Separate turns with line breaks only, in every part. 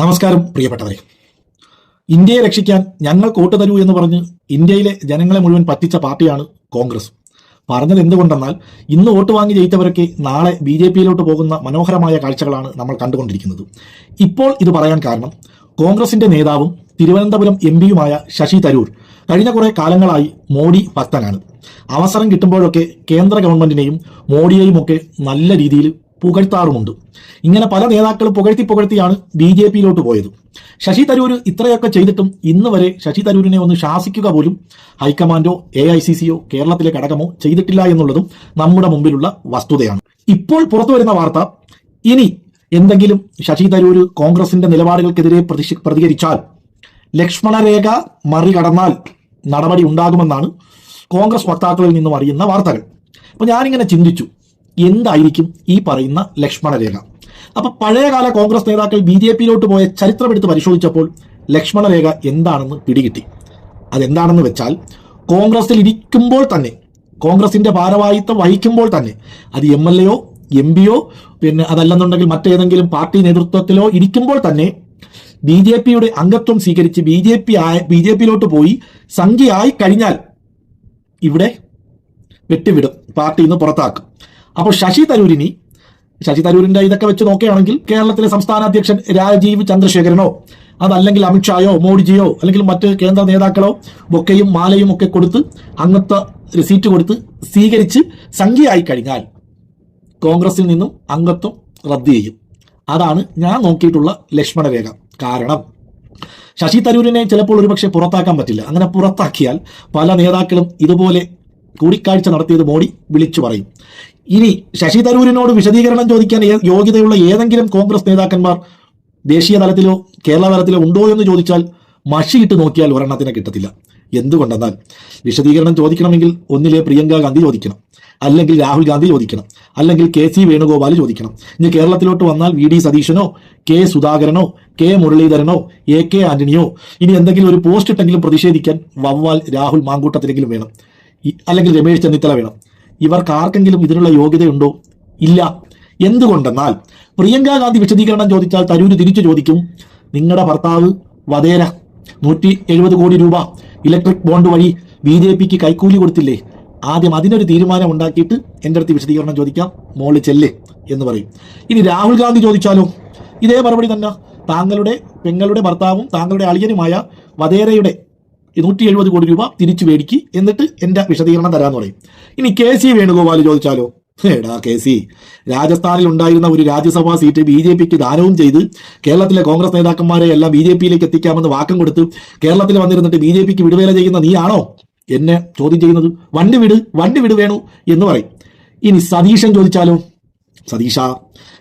നമസ്കാരം പ്രിയപ്പെട്ടവരെ. ഇന്ത്യയെ രക്ഷിക്കാൻ ഞങ്ങൾ കൂട്ടു തരൂ എന്ന് പറഞ്ഞ് ഇന്ത്യയിലെ ജനങ്ങളെ മുഴുവൻ പറ്റിച്ച പാർട്ടിയാണ് കോൺഗ്രസ്. പറഞ്ഞത് എന്തുകൊണ്ടെന്നാൽ ഇന്ന് വോട്ട് വാങ്ങി ജയിച്ചവരൊക്കെ നാളെ ബി ജെ പിയിലോട്ട് പോകുന്ന മനോഹരമായ കാഴ്ചകളാണ് നമ്മൾ കണ്ടുകൊണ്ടിരിക്കുന്നത്. ഇപ്പോൾ ഇത് പറയാൻ കാരണം കോൺഗ്രസിന്റെ നേതാവും തിരുവനന്തപുരം എം പിയുമായ ശശി തരൂർ കഴിഞ്ഞ കുറെ കാലങ്ങളായി മോഡി ഭക്തനാണ്. അവസരം കിട്ടുമ്പോഴൊക്കെ കേന്ദ്ര ഗവൺമെന്റിനെയും മോഡിയെയും ഒക്കെ നല്ല രീതിയിൽ പുകഴ്ത്താറുമുണ്ട്. ഇങ്ങനെ പല നേതാക്കളും പുകഴ്ത്തി പുകഴ്ത്തിയാണ് ബി ജെ പിയിലോട്ട് പോയത്. ശശി തരൂർ ഇത്രയൊക്കെ ചെയ്തിട്ടും ഇന്ന് വരെ ശശി തരൂരിനെ ഒന്ന് ശാസിക്കുക പോലും ഹൈക്കമാൻഡോ എ ഐ സി സിയോ കേരളത്തിലെ ഘടകമോ ചെയ്തിട്ടില്ല എന്നുള്ളതും നമ്മുടെ മുമ്പിലുള്ള വസ്തുതയാണ്. ഇപ്പോൾ പുറത്തു വരുന്ന വാർത്ത ഇനി എന്തെങ്കിലും ശശി തരൂർ കോൺഗ്രസിന്റെ നിലപാടുകൾക്കെതിരെ പ്രതികരിച്ചാൽ ലക്ഷ്മണരേഖ മറികടന്നാൽ നടപടി ഉണ്ടാകുമെന്നാണ് കോൺഗ്രസ് വക്താക്കളിൽ നിന്നും അറിയുന്ന വാർത്തകൾ. അപ്പൊ ഞാനിങ്ങനെ ചിന്തിച്ചു എന്തായിരിക്കും ഈ പറയുന്ന ലക്ഷ്മണരേഖ? അപ്പൊ പഴയകാല കോൺഗ്രസ് നേതാക്കൾ ബി ജെ പിയിലോട്ട് പോയ ചരിത്രമെടുത്ത് പരിശോധിച്ചപ്പോൾ ലക്ഷ്മണരേഖ എന്താണെന്ന് പിടികിട്ടി. അതെന്താണെന്ന് വെച്ചാൽ കോൺഗ്രസിൽ ഇരിക്കുമ്പോൾ തന്നെ കോൺഗ്രസിന്റെ ഭാരവാഹിത്വം വഹിക്കുമ്പോൾ തന്നെ അത് എം എൽ എയോ എം പിയോ പിന്നെ അതല്ലെന്നുണ്ടെങ്കിൽ മറ്റേതെങ്കിലും പാർട്ടി നേതൃത്വത്തിലോ ഇരിക്കുമ്പോൾ തന്നെ ബി ജെ പിയുടെ അംഗത്വം സ്വീകരിച്ച് ബി ജെ പി ആയ ബി ജെ പിയിലോട്ട് പോയി സംഖ്യയായി കഴിഞ്ഞാൽ ഇവിടെ വെട്ടിവിടും പാർട്ടിയിൽ നിന്ന് പുറത്താക്കും. അപ്പോൾ ശശി തരൂരിനി ശശി തരൂരിന്റെ ഇതൊക്കെ വെച്ച് നോക്കുകയാണെങ്കിൽ കേരളത്തിലെ സംസ്ഥാന അധ്യക്ഷൻ രാജീവ് ചന്ദ്രശേഖരനോ അതല്ലെങ്കിൽ അമിത്ഷായോ മോഡിജിയോ അല്ലെങ്കിൽ മറ്റ് കേന്ദ്ര നേതാക്കളോ ബൊക്കയും മാലയും ഒക്കെ കൊടുത്ത് അംഗത്വ റിസീറ്റ് കൊടുത്ത് സ്വീകരിച്ച് സംഖ്യയായി കഴിഞ്ഞാൽ കോൺഗ്രസിൽ നിന്നും അംഗത്വം റദ്ദ് ചെയ്യും. അതാണ് ഞാൻ നോക്കിയിട്ടുള്ള ലക്ഷ്മണരേഖ കാരണം ശശി തരൂരിനെ ചിലപ്പോൾ ഒരുപക്ഷെ പുറത്താക്കാൻ പറ്റില്ല. അങ്ങനെ പുറത്താക്കിയാൽ പല നേതാക്കളും ഇതുപോലെ കൂടിക്കാഴ്ച നടത്തിയത് മോഡി വിളിച്ചു പറയും. ഇനി ശശി തരൂരിനോട് വിശദീകരണം ചോദിക്കാൻ യോഗ്യതയുള്ള ഏതെങ്കിലും കോൺഗ്രസ് നേതാക്കന്മാർ ദേശീയ തലത്തിലോ കേരള തലത്തിലോ ഉണ്ടോ എന്ന് ചോദിച്ചാൽ മഷിയിട്ട് നോക്കിയാൽ ഒരെണ്ണത്തിനെ കിട്ടത്തില്ല. എന്തുകൊണ്ടെന്നാൽ വിശദീകരണം ചോദിക്കണമെങ്കിൽ ഒന്നിലെ പ്രിയങ്ക ഗാന്ധി ചോദിക്കണം. അല്ലെങ്കിൽ രാഹുൽ ഗാന്ധി ചോദിക്കണം. അല്ലെങ്കിൽ കെ സി വേണുഗോപാൽ ചോദിക്കണം. ഇനി കേരളത്തിലോട്ട് വന്നാൽ വി ഡി സതീശനോ കെ സുധാകരനോ കെ മുരളീധരനോ എ കെ ആന്റണിയോ ഇനി എന്തെങ്കിലും ഒരു പോസ്റ്റ് ഇട്ടെങ്കിലും പ്രതിഷേധിക്കാൻ വവ്വാൽ രാഹുൽ മാങ്കൂട്ടത്തിലെങ്കിലും വേണം. അല്ലെങ്കിൽ രമേശ് ചെന്നിത്തല വേണം. ഇവർക്ക് ആർക്കെങ്കിലും ഇതിനുള്ള യോഗ്യതയുണ്ടോ? ഇല്ല. എന്തുകൊണ്ടെന്നാൽ പ്രിയങ്ക ഗാന്ധി വിശദീകരണം ചോദിച്ചാൽ തരൂര് തിരിച്ചു ചോദിക്കും. നിങ്ങളുടെ ഭർത്താവ് വധേര നൂറ്റി എഴുപത് കോടി രൂപ ഇലക്ട്രിക് ബോണ്ട് വഴി ബി ജെ പിക്ക് കൈക്കൂലി കൊടുത്തില്ലേ? ആദ്യം അതിനൊരു തീരുമാനം ഉണ്ടാക്കിയിട്ട് എന്റെ അടുത്ത് വിശദീകരണം ചോദിക്കാം. മോൾ ചെല്ലേ എന്ന് പറയും. ഇനി രാഹുൽ ഗാന്ധി ചോദിച്ചാലോ? ഇതേ മറുപടി തന്നെ. താങ്കളുടെ പെങ്ങളുടെ ഭർത്താവും താങ്കളുടെ അളിയനുമായ വധേരയുടെ നൂറ്റി എഴുപത് കോടി രൂപ തിരിച്ചു മേടിക്ക് എന്നിട്ട് എന്റെ വിശദീകരണം തരാന്ന് പറയും. ഇനി കെ സി വേണുഗോപാൽ ചോദിച്ചാലോ? എടാ കെ സി രാജസ്ഥാനിൽ ഉണ്ടായിരുന്ന ഒരു രാജ്യസഭാ സീറ്റ് ബി ജെ പിക്ക് ദാനവും ചെയ്ത് കേരളത്തിലെ കോൺഗ്രസ് നേതാക്കന്മാരെ എല്ലാം ബി ജെ പിയിലേക്ക് എത്തിക്കാമെന്ന് വാക്കം കൊടുത്ത് കേരളത്തിൽ വന്നിരുന്നിട്ട് ബി ജെ പിക്ക് വിടുവേല ചെയ്യുന്ന നീയാണോ? എന്നെ ചോദ്യം ചെയ്യുന്നത് വണ്ടി വിട് വണ്ടി വിട് വേണു എന്ന് പറയും. ഇനി സതീശൻ ചോദിച്ചാലോ? സതീഷ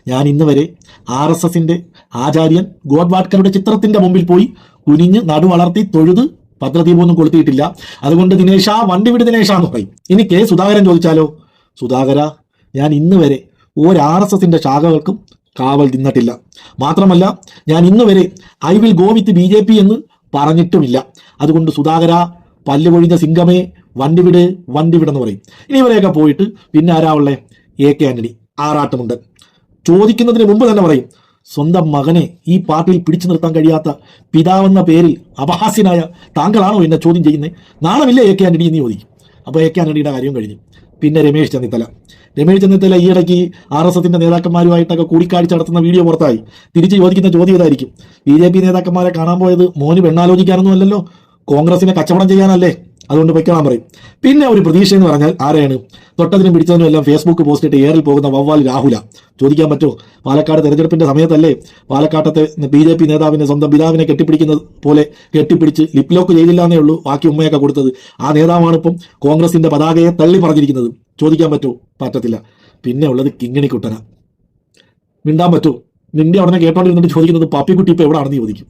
ഞാൻ ഇന്ന് വരെ ആർ എസ് എസിന്റെ ആചാര്യൻ ഗോഡ്വാഡ്കറുടെ ചിത്രത്തിന്റെ മുമ്പിൽ പോയി കുനിഞ്ഞ് നടുവളർത്തി തൊഴുത് ഭദ്രദീപമൊന്നും കൊളുത്തിയിട്ടില്ല. അതുകൊണ്ട് ദിനേശ വണ്ടി വിട് ദിനേശ എന്ന് പറയും. ഇനി കെ സുധാകരൻ ചോദിച്ചാലോ? സുധാകര ഞാൻ ഇന്ന് വരെ ഒരു എസ് എസിന്റെ ശാഖകൾക്കും കാവൽ നിന്നിട്ടില്ല. മാത്രമല്ല ഞാൻ ഇന്ന് വരെ I will go with B J P എന്ന് പറഞ്ഞിട്ടുമില്ല. അതുകൊണ്ട് സുധാകര പല്ല് പൊഴിഞ്ഞ സിംഗമേ വണ്ടി വിട് വണ്ടി വിടെന്ന് പറയും. ഇനി ഇവരെയൊക്കെ പോയിട്ട് പിന്നെ ആരാ ഉള്ളേ? A K Antony. ആറാട്ടമുണ്ട്. ചോദിക്കുന്നതിന് മുമ്പ് തന്നെ പറയും സ്വന്തം മകനെ ഈ പാർട്ടിയിൽ പിടിച്ചു നിർത്താൻ കഴിയാത്ത പിതാവെന്ന പേരിൽ അപഹാസ്യനായ താങ്കളാണോ എന്നെ ചോദ്യം ചെയ്യുന്നത് നാണമില്ലേ എ കെ ആന്റണി എന്ന് ചോദിക്കും. അപ്പോൾ എ കെ ആന്റണിയുടെ കാര്യം കഴിഞ്ഞു. പിന്നെ രമേശ് ചെന്നിത്തല. രമേശ് ചെന്നിത്തല ഈയിടയ്ക്ക് ആർ എസ് എസിന്റെ നേതാക്കന്മാരുമായിട്ടൊക്കെ കൂടിക്കാഴ്ച നടത്തുന്ന വീഡിയോ പുറത്തായി. തിരിച്ച് ചോദിക്കുന്ന ചോദ്യം ഇതായിരിക്കും. ബി ജെ പി നേതാക്കന്മാരെ കാണാൻ പോയത് മോന് പെണ്ണാലോചിക്കാനൊന്നുമല്ലല്ലോ കോൺഗ്രസിനെ കച്ചവടം ചെയ്യാനല്ലേ? അതുകൊണ്ട് പൊയ്ക്കോളാൻ പറയും. പിന്നെ ഒരു പ്രതീക്ഷ എന്ന് പറഞ്ഞാൽ ആരെയാണ്? തൊട്ടതിനും പിടിച്ചതിനും എല്ലാം ഫേസ്ബുക്ക് പോസ്റ്റ് ഇട്ട് ഏറിൽ പോകുന്ന വവ്വാൽ രാഹുല. ചോദിക്കാൻ പറ്റുമോ? പാലക്കാട് തെരഞ്ഞെടുപ്പിന്റെ സമയത്തല്ലേ പാലക്കാട്ടത്തെ ബി ജെ പി നേതാവിനെ സ്വന്തം പിതാവിനെ കെട്ടിപ്പിടിക്കുന്നത് പോലെ കെട്ടിപ്പിടിച്ച് ലിപ് ലോക്ക് ചെയ്തില്ല എന്നേ ഉള്ളൂ ബാക്കി ഉമ്മയൊക്കെ കൊടുത്തത്. ആ നേതാവാണ് ഇപ്പം കോൺഗ്രസിന്റെ പതാകയെ തള്ളി പറഞ്ഞിരിക്കുന്നത്. ചോദിക്കാൻ പറ്റുമോ? പറ്റത്തില്ല. പിന്നെ ഉള്ളത് കിങ്ങിണിക്കുട്ടന. മിണ്ടാൻ പറ്റുമോ? നിന്റെ അവിടെ കേട്ടോണ്ടിരുന്നിട്ട് ചോദിക്കുന്നത് പാപ്പിക്കുട്ടി ഇപ്പൊ എവിടെയാണെന്ന് ചോദിക്കും.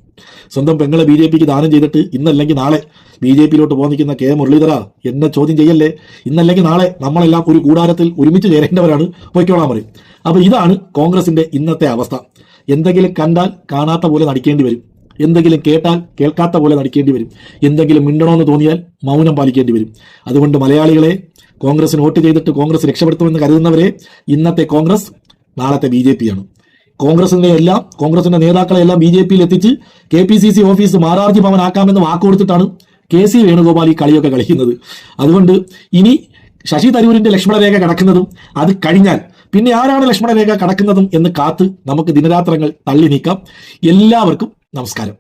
സ്വന്തം പെങ്ങളെ ബി ജെ പിക്ക് ദാനം ചെയ്തിട്ട് ഇന്നല്ലെങ്കിൽ നാളെ ബി ജെ പിയിലോട്ട് പോകാൻ നിൽക്കുന്ന കെ മുരളീധര എന്നെ ചോദ്യം ചെയ്യല്ലേ? ഇന്നല്ലെങ്കിൽ നാളെ നമ്മളെല്ലാം ഒരു കൂടാരത്തിൽ ഒരുമിച്ച് ചേരേണ്ടവരാണ് പൊയ്ക്കോളാൻ പറയും. അപ്പോൾ ഇതാണ് കോൺഗ്രസിന്റെ ഇന്നത്തെ അവസ്ഥ. എന്തെങ്കിലും കണ്ടാൽ കാണാത്ത പോലെ നടിക്കേണ്ടി വരും. എന്തെങ്കിലും കേട്ടാൽ കേൾക്കാത്ത പോലെ നടിക്കേണ്ടി വരും. എന്തെങ്കിലും മിണ്ടണമെന്ന് തോന്നിയാൽ മൗനം പാലിക്കേണ്ടി വരും. അതുകൊണ്ട് മലയാളികളെ കോൺഗ്രസിന് വോട്ട് ചെയ്തിട്ട് കോൺഗ്രസ് രക്ഷപ്പെടുത്തുമെന്ന് കരുതുന്നവരെ ഇന്നത്തെ കോൺഗ്രസ് നാളത്തെ ബി ജെ പി ആണ് കോൺഗ്രസിന്റെ എല്ലാം കോൺഗ്രസിന്റെ നേതാക്കളെ എല്ലാം ബി ജെ പിയിൽ എത്തിച്ച് K P C C office Mararji Bhavan ആക്കാമെന്ന് വാക്കുകൊടുത്തിട്ടാണ് കെ സി വേണുഗോപാൽ ഈ കളിയൊക്കെ കളിക്കുന്നത്. അതുകൊണ്ട് ഇനി ശശി തരൂരിന്റെ ലക്ഷ്മണരേഖ കടക്കുന്നതും അത് കഴിഞ്ഞാൽ പിന്നെ ആരാണ് ലക്ഷ്മണരേഖ കടക്കുന്നതും എന്ന് കാത്ത് നമുക്ക് ദിനരാത്രങ്ങൾ തള്ളി നീക്കാം. എല്ലാവർക്കും നമസ്കാരം.